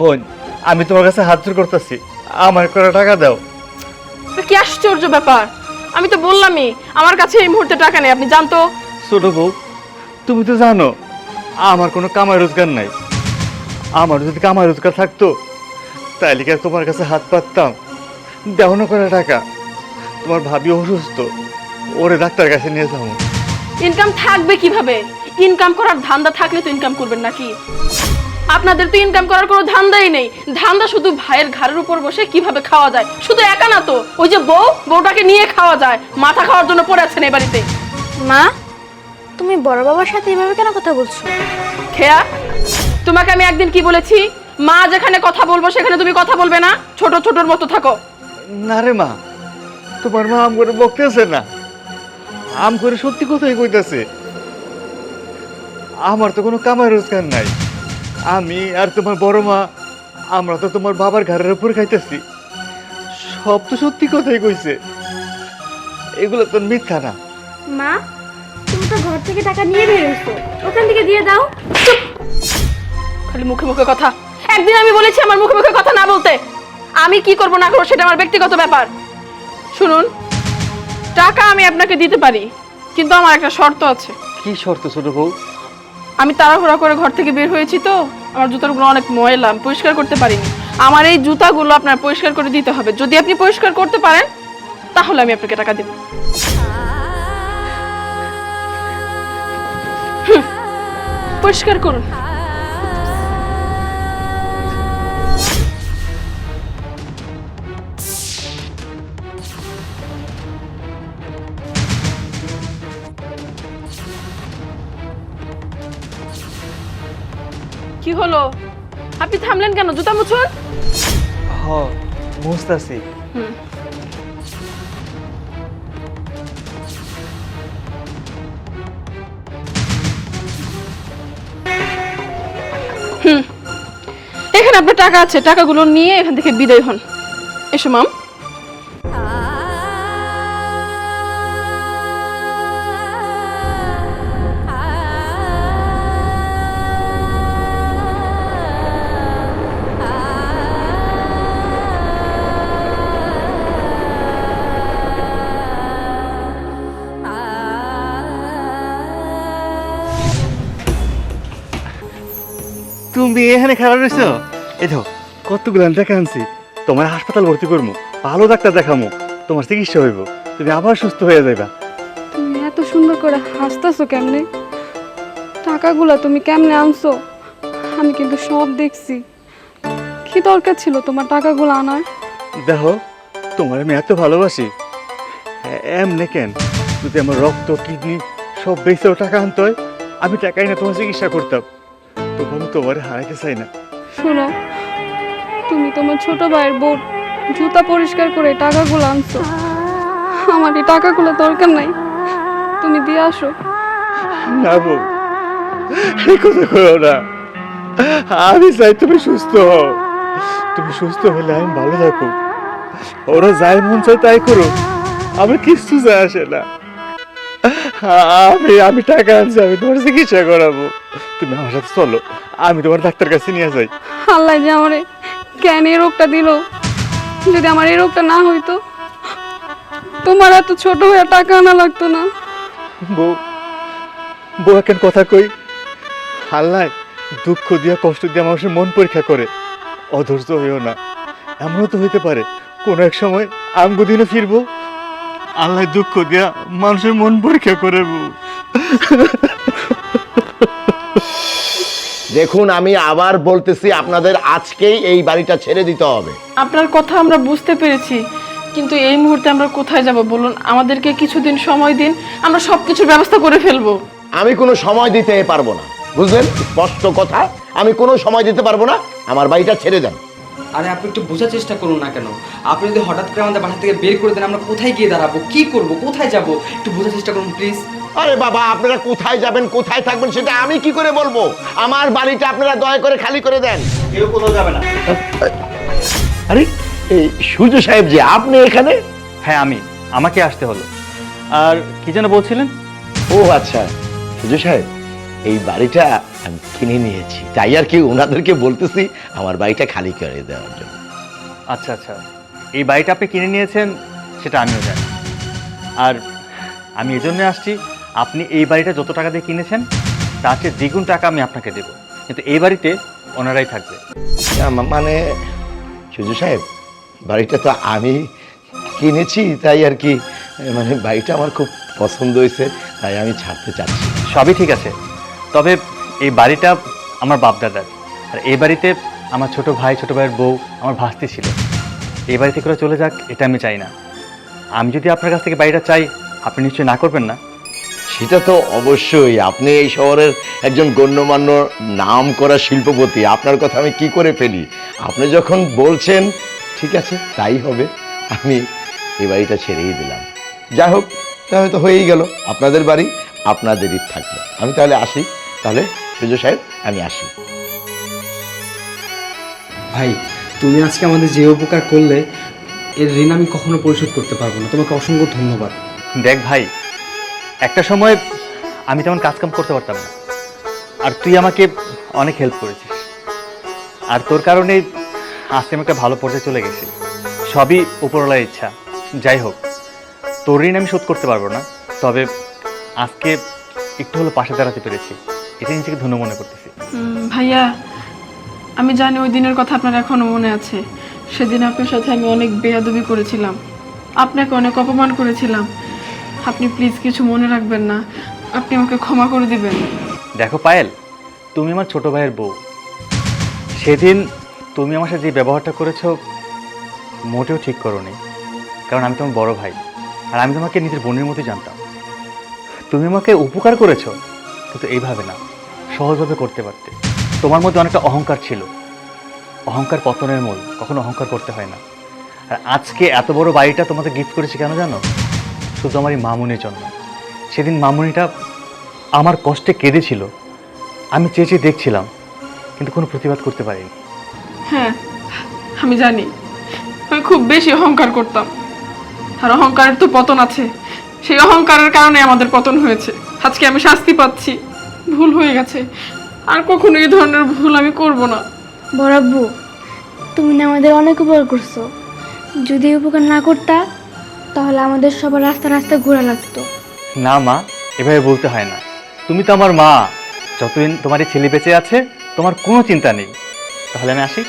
বোন আমি তোমার কাছে হাত জোর করতেছি। আমার করে টাকা দাও। তো কি আশ্চর্য ব্যাপার? আমি তো বললামই আমার কাছে এই মুহূর্তে টাকা নেই আপনি জানতো? ছোট বউ তুমি তো জানো আমার কোনো কামাই রোজগার নাই। আমার যদি কামাই রোজগার থাকতো তাহলে কি আর তোমার কাছে হাত পাততাম? দেও না করে টাকা। তোমার ভাবি অসুস্থ ওরে ডাক্তার কাছে নিয়ে যাও। ইনকাম থাকবে কীভাবে? ইনকাম করার ধান্দা থাকলে তো ইনকাম করবেন নাকি? আপনাদের তো ইনকাম করার কোনো ধান্দাই নেই। ধান্দা শুধু ভাইয়ের ঘাড়ের উপর বসে কীভাবে খাওয়া যায়? শুধু একা না তো? ওই যে বউ বউটাকে নিয়ে খাওয়া যায়। মাথা খাওয়ার জন্য পড়ে আছেন এই বাড়িতে। মা তুমি বড় বাবার সাথে এভাবে কেন কথা বলছো? খেয়া তোমাকে আমি একদিন কি বলেছি? মা যেখানে কথা বলব সেখানে তুমি কথা বলবে না। ছোট ছোটর মতো থাকো। না রে মা তোমার মা আম করে বকতেছে না। আম করে সত্যি কথাই কইতাছে। আমার তো কোনো কামাই রোজগার নাই। আমি আর তোমার বড় মা আমরা তো তোমার বাবার ঘরের উপর খাইতেছি। সব তো সত্যি কথাই কইছে। এগুলো তো মিথ্যা না। মা তুমি তো ঘর থেকে টাকা নিয়ে বের হইছো। ওখান থেকে দিয়ে দাও। খালি মুখে মুখে কথা। একদিন আমি বলেছি আমার মুখে মুখে কথা না বলতে। আমি কি করব না করব সেটা আমার ব্যক্তিগত ব্যাপার। শুনুন টাকা আমি আপনাকে দিতে পারি কিন্তু আমার একটা শর্ত আছে। কি শর্ত ছোট বউ? আমি তাড়াহুড়া করে ঘর থেকে বের হয়েছি তো। আমার জুতাগুলো অনেক ময়লা পরিষ্কার করতে পারিনি। আমার এই জুতাগুলো আপনার পরিষ্কার করে দিতে হবে। যদি আপনি পরিষ্কার করতে পারেন, তাহলে আমি আপনাকে টাকা দেব। পরিষ্কার করুন। কি হলো? আপনি থামলেন কেন? জুতা মুছুন। হ। হুম। এখানে আপনার টাকা আছে। টাকাগুলো নিয়ে এখান থেকে বিদায় হন। এসো মাম। তুমি এখানে খারাপ রয়েছো? এই দেখো কতগুলো টাকা আনছি। তোমার হাসপাতাল ভর্তি করব ভালো ডাক্তার দেখামো তোমার চিকিৎসা হইব তুমি আবার সুস্থ হয়ে যাইবা। তুমি এত সুন্দর করে হাসতেছো কেমনে? টাকাগুলো তুমি কেমনে আনছো? আমি কিন্তু সব দেখছি। কি দরকার ছিল তোমার টাকাগুলো আনার? দেখো তোমার আমি এত ভালোবাসি। এমনে কেন? যদি আমার রক্ত কিডনি সব বেঁচেও টাকা আনতে হয় আমি টাকাই না তোমার চিকিৎসা করতাম। তবু আমি তোমার হারাইতে চাই না শোনো তুমি তোমার ছোট ভাইয়ের বোন জুতা পরিষ্কার করে টাকাগুলো আনছো। আমার এই টাকাগুলো দরকার নাই। তুমি দিয়ে আসো। না বউ এই কথা করো না। আমি চাই তুমি সুস্থ হও। তুমি সুস্থ হলে আমি ভালো থাকো। ওরা যাই মন চায় তাই করো আমার কিছু যায় আসে না। আমি আমি টাকা আনছি আমি তোমার চিকিৎসা করাবো। তুমি আমার সাথে চলো আমি তোমার ডাক্তার কাছে নিয়ে যাই। আল্লাহ যে আমারে কেন এই রোগটা দিল? যদি আমার এই রোগটা না হইতো তোমার এত ছোট হয়ে টাকা আনা লাগতো না। বউ বউ এখন কথা কই। আল্লাহ দুঃখ দিয়া কষ্ট দিয়া মানুষের মন পরীক্ষা করে। অধৈর্য হইও না। এমনও তো হইতে পারে কোনো এক সময় আমগো দিনে ফিরবো। আল্লাহ দুঃখ দিয়া মানুষের মন পরীক্ষা করে বউ। দেখুন আমি আবার বলতেছি আপনাদের আজকেই এই বাড়িটা ছেড়ে দিতে হবে। আপনার কথা আমরা বুঝতে পেরেছি কিন্তু এই মুহূর্তে আমরা কোথায় যাব বলুন? আমাদেরকে কিছুদিন সময় দিন আমরা সব কিছুর ব্যবস্থা করে ফেলব। আমি কোনো সময় দিতে পারব না বুঝলেন? স্পষ্ট কথা আমি কোনো সময় দিতে পারব না আমার বাড়িটা ছেড়ে দেন। আরে আপনি একটু বোঝার চেষ্টা করুন না কেন? আপনি যদি হঠাৎ করে আমাদের বাসা থেকে বের করে দেন আমরা কোথায় গিয়ে দাঁড়াবো? কি করব? কোথায় যাব? একটু বোঝার চেষ্টা করুন প্লিজ আরে বাবা আপনারা কোথায় যাবেন কোথায় থাকবেন সেটা আমি কি করে বলব? আমার বাড়িটা আপনারা দয়া করে খালি করে দেন। কেউ কোথাও যাবে না। আরে এই সূর্য সাহেব যে আপনি এখানে? হ্যাঁ আমি। আমাকে আসতে হলো। আর কি যেন বলছিলেন? ও আচ্ছা সূর্য সাহেব। এই বাড়িটা আমি কিনে নিয়েছি। তাই আর কি ওনাদেরকে বলতেছি আমার বাড়িটা খালি করে দেওয়ার জন্য। আচ্ছা আচ্ছা। এই বাড়িটা আপনি কিনে নিয়েছেন সেটা আমিও জানি। আর আমি এই জন্য আসছি আপনি এই বাড়িটা যত টাকা দিয়ে কিনেছেন তার চেয়ে দ্বিগুণ টাকা আমি আপনাকে দেবো। কিন্তু এই বাড়িতে ওনারাই থাকবে। না, মা- মানে সুজু সাহেব বাড়িটা তো আমি কিনেছি তাই আর কি মানে বাড়িটা আমার খুব পছন্দ হয়েছে তাই আমি ছাড়তে চাচ্ছি। সবই ঠিক আছে। তবে এই বাড়িটা আমার বাপদাদার। আর এই বাড়িতে আমার ছোট ভাই, ছোট ভাইয়ের বউ, আমার ভাস্তি ছিল। এই বাড়ি থেকে চলে যাক, এটা আমি চাই না। আমি যদি আপনার কাছ থেকে বাড়িটা চাই, আপনি নিশ্চয়ই না করবেন না। সেটা তো অবশ্যই। আপনি এই শহরের একজন গণ্যমান্য নাম করা শিল্পপতি, আপনার কথা আমি কি করে ফেলি? আপনি যখন বলছেন, ঠিক আছে, তাই হবে। আমি এই বাড়িটা ছেড়েই দিলাম। যাই হোক, তাহলে তো হয়েই গেল। আপনাদের বাড়ি আপনাদেরই থাকল আমি তাহলে আসি। তাহলে সুজু সাহেব আমি আসি। ভাই তুমি আজকে আমাদের যে উপকার করলে এর ঋণ আমি কখনো পরিশোধ করতে পারব না। তোমাকে অসংখ্য ধন্যবাদ। দেখ ভাই একটা সময় আমি তেমন কাজকাম করতে পারতাম না। আর তুই আমাকে অনেক হেল্প করেছিস। আর তোর কারণে আজকে আমি একটা ভালো পর্যায়ে চলে গেছি। সবই উপরওয়ালার ইচ্ছা। যাই হোক তোর ঋণ আমি শোধ করতে পারব না। তবে আজকে একটু হলো পাশে দাঁড়াতে পেরেছি। এটা নিজেকে ধন্য মনে করতেছি। ভাইয়া আমি জানি ওই দিনের কথা আপনার এখনও মনে আছে। সেদিন আপনার সাথে আমি অনেক বেয়াদবি করেছিলাম। আপনাকে অনেক অপমান করেছিলাম। আপনি প্লিজ কিছু মনে রাখবেন না। আপনি আমাকে ক্ষমা করে দিবেন। দেখো পায়েল তুমি আমার ছোট ভাইয়ের বউ। সেদিন তুমি আমার সাথে যে ব্যবহারটা করেছ মোটেও ঠিক করোনি। কারণ আমি তোমার বড় ভাই। আর আমি তোমাকে নিজের বোনের মতোই জানতাম। তুমি আমাকে উপকার করেছ। কিন্তু এইভাবে না। সহজভাবে করতে পারতে। তোমার মধ্যে অনেকটা অহংকার ছিল। অহংকার পতনের মূল। কখনো অহংকার করতে হয় না। আর আজকে এত বড় বাড়িটা তোমাকে গিফট করেছি কেন জানো? শুধু আমার এই মামুনির জন্য। সেদিন মামুনিটা আমার কষ্টে কেঁদেছিল। আমি চেয়ে চেয়ে দেখছিলাম। কিন্তু কোনো প্রতিবাদ করতে পারিনি। হ্যাঁ আমি জানি। আমি খুব বেশি অহংকার করতাম। আর অহংকারের তো পতন আছে। সেই অহংকারের কারণে আমাদের পতন হয়েছে। আজকে আমি শাস্তি পাচ্ছি। ভুল হয়ে গেছে। আর কখনো এই ধরনের ভুল আমি করব না। বরাব্বু তুমি না আমাদের অনেক উপকার করছ। যদি উপকার না করতা তাহলে আমাদের সবার রাস্তা রাস্তা ঘোরা লাগতো। না মা এভাবে বলতে হয় না। তুমি তো আমার মা। যতদিন তোমার এই ছেলে বেঁচে আছে তোমার কোনো চিন্তা নেই। তাহলে আমি আসি।